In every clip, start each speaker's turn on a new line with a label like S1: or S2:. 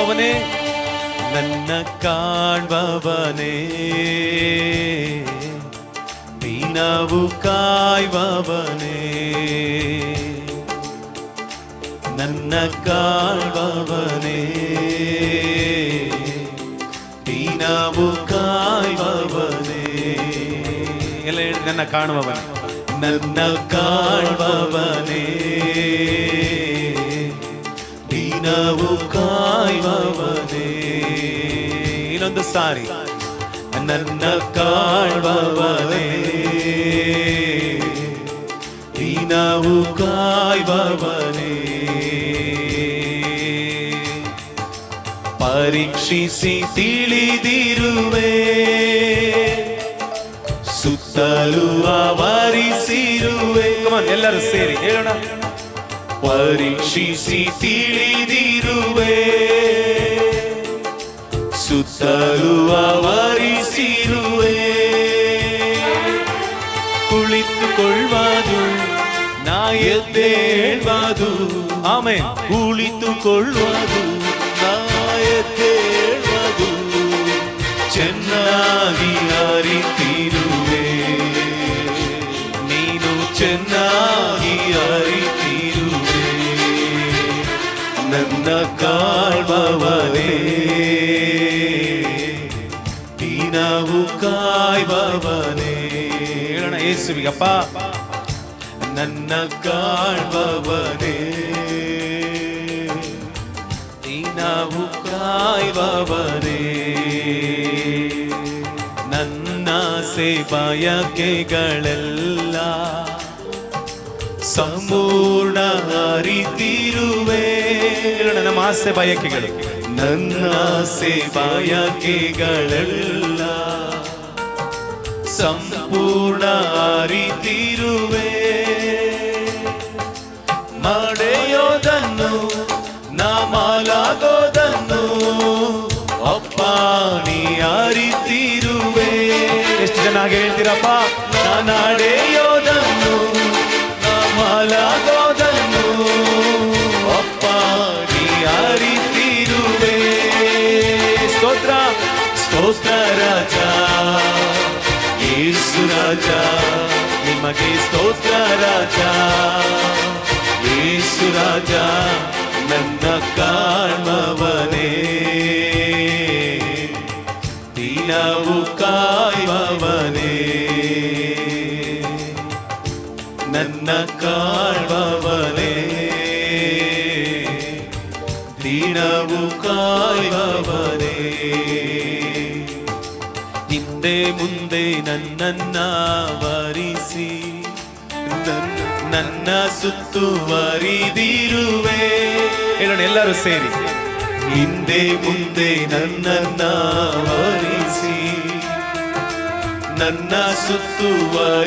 S1: ನಮ್ಮ ಕಾಣುವವನೇ ನನ್ನ ಕಾಣ್ಬವನೇ ದೀನವು ಕಾಯ್ಬವನೇ ನನ್ನ ಕಾಣ್ಬವನೇ ದೀನವು ಕಾಯ್ಬವನೇ ಎಲ್ಲ ಹೇಳಿ ನನ್ನ ಕಾಣುವವನೇ ನನ್ನ ಕಾಣ್ಬವನೇ ದೀನವು ಕಾಯ್ಬವನೇ ಇನ್ನೊಂದು ಸಾರಿ. ನನ್ನ ಕಾಣ್ಬವನೇ ನಾವು ಕಾಯುವವನೇ. ಪರೀಕ್ಷಿಸಿ ತಿಳಿದಿರುವೆ. ಸುತ್ತಲೂ ಆವರಿಸಿರುವೆ. ಎಲ್ಲರೂ ಸೇರಿ ಹೇಳೋಣ. ಪರೀಕ್ಷಿಸಿ ತಿಳಿದಿರುವೆ ಸುತ್ತಲೂ ಆವರಿಸಿರುವೆ ಕುಳಿತುಕೊಳ್ಳುವುದು ನಾ ಎದ್ದೇಳುವುದು ಆಮೆ ಕುಳಿತುಕೊಳ್ಳುವುದು ನಾ ಎದ್ದೇಳುವುದು ಚೆನ್ನಾಗಿ ಅರಿತಿರುವೆ ನೀನು ಚೆನ್ನಾಗಿ ಅರಿತಿರುವೆ ನನ್ನ ಕಾಣ್ಬವನೇ ಯೇಸುವಿಗಪ್ಪ ನನ್ನ ಕಾಣ್ಬವನೇ. ದೀನವು ಕಾಯ್ಬವನೇ. ನನ್ನ ಬಯಕೆಗಳೆಲ್ಲ ಸಂಪೂರ್ಣ ಹರಿತಿರುವೆ ನನ್ನ ಆಸೆ ಬಯಕೆಗಳು ನನ್ನ ಆಸೆ ಬಯಕೆಗಳೆಲ್ಲ ಸಂಪೂರ್ಣ ಅರಿತಿರುವೆ. ಮಡೆಯೋದನ್ನು ನಾ ಅಪ್ಪ ನೀ ಅರಿತಿರುವೆ. ಎಷ್ಟು ಜನ ಹೇಳ್ತೀರಪ್ಪ? ನಾ ನಡೆಯೋದನ್ನು ನಾ ಅಪ್ಪ ನೀ ಅರಿತಿರುವೆ. ಸ್ತೋತ್ರ ಸ್ತೋತ್ರ ರಾಜ ಯೇಸು ರಾಜ, ನಿಮಗೆ ಸ್ತೋತ್ರ ರಾಜ. ಯೇಸು ರಾಜ, ನನ್ನ ಕಾಣ್ಬವನೇ ದಿನವು ಕಾಯುವವನೇ. ನನ್ನ ಕಾಣ್ಬವನೇ ದಿನವು ಕಾಯುವವನೇ. ಮುಂದೆ ನನ್ನನ್ನ ವರಿಸಿ ನನ್ನ- ಸುತ್ತುವರಿದಿರುವೆ ಹೇಳೋಣ ಎಲ್ಲರೂ ಸೇರಿ. ಹಿಂದೆ ಮುಂದೆ ನನ್ನನ್ನ ವರಿಸಿ ನನ್ನ ಸುತ್ತುವರಿದಿರುವೆ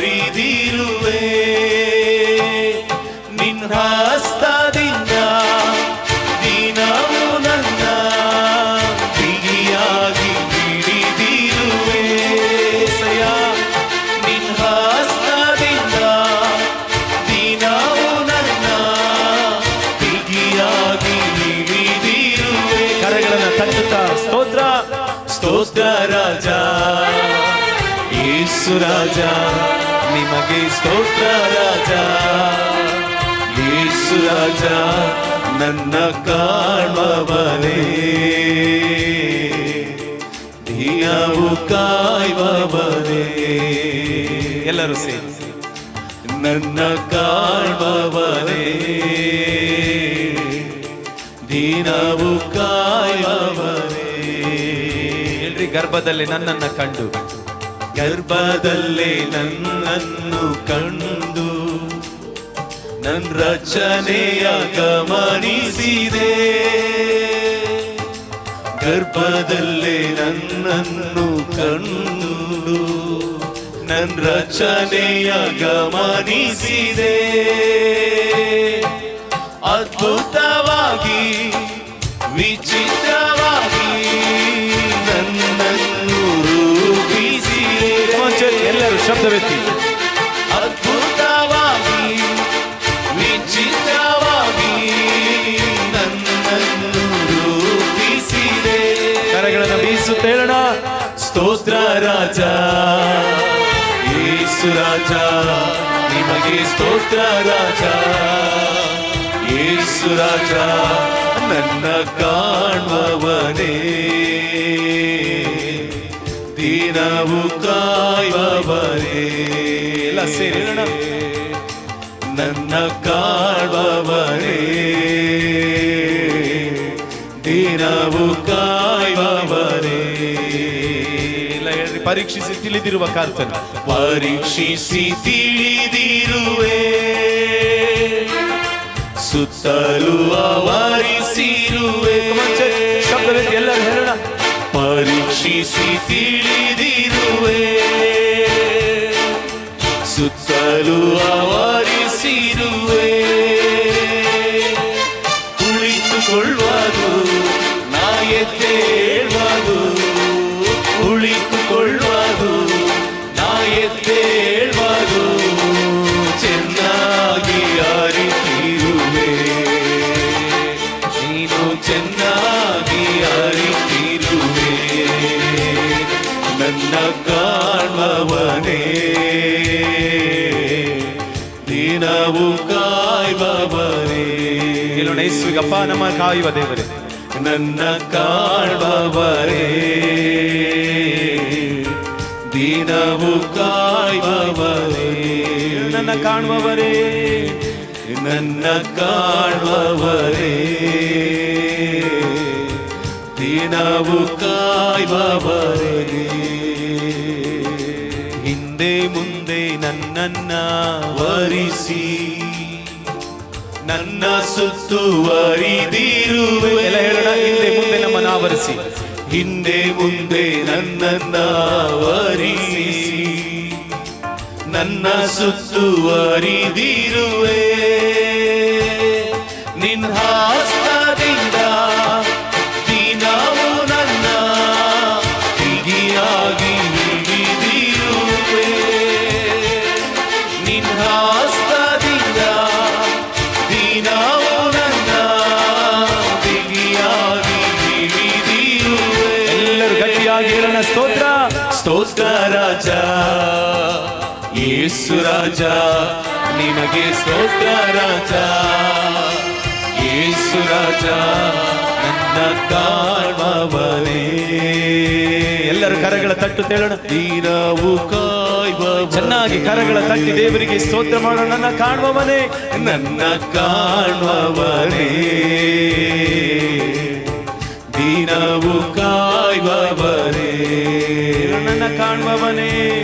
S1: ನಿನ್ನ ಹಸ್ತದಿಂದ ಸ್ತೋತ್ರ ರಾಜ, ಯೇಸು ರಾಜ, ನಿಮಗೆ ಸ್ತೋತ್ರ ರಾಜ. ಯೇಸು ರಾಜ, ನನ್ನ ಕಾಣ್ಬವನೇ ದಿನವು ಕಾಯ್ಬವನೇ ಎಲ್ಲರೂ ಸೇರಿ. ನನ್ನ ಕಾಣ್ಬವನೇ ದಿನವು ಗರ್ಭದಲ್ಲಿ ನನ್ನನ್ನ ಕಂಡು. ಗರ್ಭದಲ್ಲಿ ನನ್ನನ್ನು ಕಂಡು. ನನ್ನ ರಚನೆಯ ಗಮನಿಸಿದೆ. ಗರ್ಭದಲ್ಲಿ ನನ್ನನ್ನು ಕಂಡು. ನನ್ನ ರಚನೆಯ ಗಮನಿಸಿದೆ. ಅದ್ಭುತವಾಗಿ ವಿಚಿತ್ರವಾಗಿ ಪ್ರಸಿದ್ಧ ವ್ಯಕ್ತಿ ಅದ್ಭುತವಾಗಿ ವಿಚಿತ್ರವಾಗಿ ರೂಪಿಸಿದೆ. ಕರೆಗಳನ್ನು ಬೀಸುತ್ತೇಳೋಣ ಸ್ತೋತ್ರ ರಾಜ ಯೇಸು ರಾಜ ನಿಮಗೆ ಸ್ತೋತ್ರ ರಾಜ. ಯೇಸು ರಾಜ ನನ್ನ ಕಾಣುವವನೇ. ದಿನವು ಕ ಎಲ್ಲ ಸೇರಿ ಹೇಳೋಣ. ನನ್ನ ಕಾಡುವವರೇ ದಿನವು ಕಾಯುವವರೇ.
S2: ಪರೀಕ್ಷಿಸಿ ತಿಳಿದಿರುವ ಕಾರ್ತನ.
S1: ಪರೀಕ್ಷಿಸಿ ತಿಳಿದಿರುವೆ. ಸುತ್ತಲೂ ಅವರಿಸಿರುವೆ.
S2: ಎಲ್ಲ ಎಲ್ಲರೂ ಹೇಳೋಣ.
S1: ಪರೀಕ್ಷಿಸಿ ತಿಳಿದಿರುವೆ. ಸುತ್ತಲೂ
S2: ಹೇಳೋಣ ಯೇಸುವಿಗಪ್ಪ ನಮ್ಮ ಕಾಯುವ ದೇವರೇ
S1: ನನ್ನ ಕಾಣುವವರೇ ದಿನವು ಕಾಯುವವರೇ
S2: ನನ್ನ ಕಾಣುವವರೇ
S1: ನನ್ನ ಕಾಣುವವರೇ ದಿನವು ಕಾಯುವವರೇ
S2: ಹಿಂದೆ ಮುಂದೆ ನನ್ನನ್ನ
S1: ವರಿಸಿ ನನ್ನ ಸುತ್ತುವರಿದಿರುವೆ
S2: ಎಲ್ಲ ಹೇಳೋಣ ಹಿಂದೆ ಮುಂದೆ ನಮ್ಮನ್ನ ಆವರಿಸಿ.
S1: ಹಿಂದೆ ಮುಂದೆ ನನ್ನನ್ನ ಆವರಿಸಿ. ನನ್ನ ಸುತ್ತುವರಿದಿರುವೆ ನಿನ್ನ ಹಸ್ತದಿಂದ ದಿನವು ನನ್ನ ಬಿಗಿಯಾಗಿ ಹಿಡಿದಿರುವೆ ನಿನ್ನ ಹಸ್ತದಿಂದ
S2: ಸ್ತೋತ್ರ
S1: ರಾಜ, ಯೇಸು ರಾಜ, ನಿನಗೆ ಸ್ತೋತ್ರ ರಾಜ. ಯೇಸು ರಾಜ, ನನ್ನ ಕಾಣುವವನೇ
S2: ಎಲ್ಲರೂ ಕರಗಳ ತಟ್ಟು ತೇಳೋಣ.
S1: ನೀರವು ಕಾಯುವ
S2: ಚೆನ್ನಾಗಿ ಕರಗಳ ತಟ್ಟಿ ದೇವರಿಗೆ ಸ್ತೋತ್ರ ಮಾಡೋಣ. ನನ್ನ ಕಾಣುವವನೇ
S1: ನನ್ನ ಕಾಣುವವನೇ
S2: ಕಾಣುವವನೇ,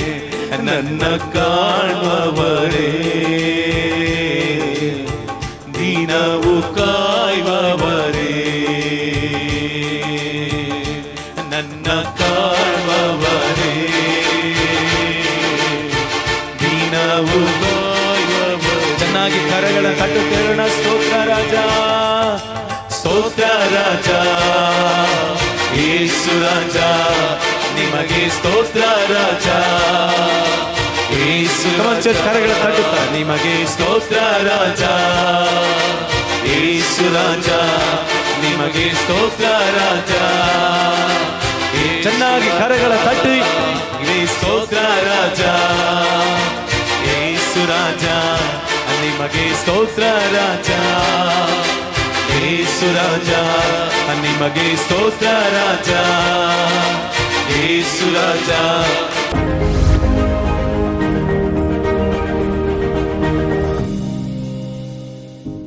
S1: ನನ್ನ ಕಾಣುವವರೇ. ದಿನವು ಕಾಯುವವರೇ. ನನ್ನ ಕಾಣುವವರೇ. ದಿನವು
S2: ಚೆನ್ನಾಗಿ ಕರಗಳ ಕಟ್ಟು ಹೇಳೋಣ ಸ್ತೋತ್ರ ರಾಜ.
S1: ಸ್ತೋತ್ರ ರಾಜ. ಯೇಸು ರಾಜ. ನಿಮಗೆ ಸ್ತೋತ್ರ ರಾಜ.
S2: ಏಸು ಕರಗಳ ತಟ್ಟುತ್ತಾ
S1: ನಿಮಗೆ ಸ್ತೋತ್ರ ರಾಜ. ಏಸು ರಾಜ ನಿಮಗೆ ಸ್ತೋತ್ರ ರಾಜ.
S2: ಚೆನ್ನಾಗಿ ಕರಗಳ ತಟ್ಟಿ.
S1: ಸ್ತೋತ್ರ ರಾಜ. ಏಸು ರಾಜ ನಿಮಗೆ ಸ್ತೋತ್ರ ರಾಜ. ಏಸು ರಾಜ ನಿಮಗೆ ಸ್ತೋತ್ರ ರಾಜ. ಯೇಸು ರಾಜ